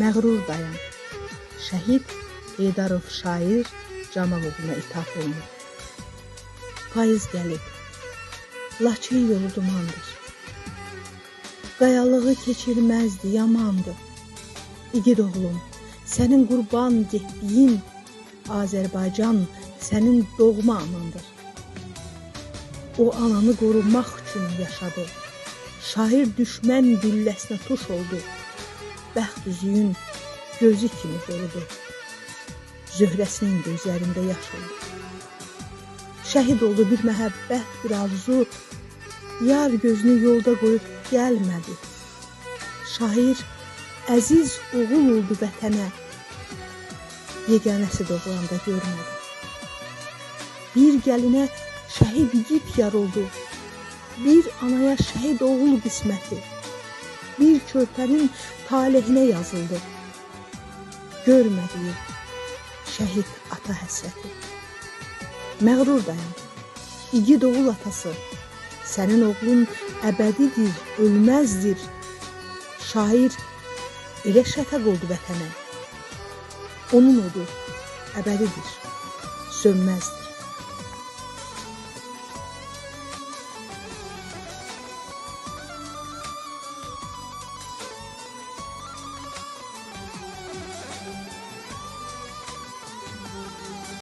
məğrur dayan. Şəhid Heydarov şair Camalovuna ithaf olunur. Payız gəlib. Laçın yolu dumandır. Qayalığı keçirməzdi, yamandı. İgid oğlum, sənin qurban getdiyin Azərbaycan sənin doğma anandır. O ananı qorumaq üçün yaşadı. Şair düşmən gülləsinə tuş oldu. Bəxt üzüyün gözü kimi doludu. Zöhrəsinin gözlərində yaş oldu. Şəhid oldu bir məhəbbət, bir arzu. Yar gözünü yolda qoyub gəlmədi. Şair əziz oğul oldu vətənə. Yeganəsi doğulanda görmədi. Bir gəlinə şəhid igid yar oldu. Bir anaya şəhid oğul qisməti. Bir körpənin talehinə yazıldı. Görmədiyi şəhid ata həsrəti. Məğrur dayan. İgid oğul atası. Sənin oğlun əbədidir, ölməzdir. Şair elə şəfəq oldu vətənə. Onun odu əbədidir, sönməzdir.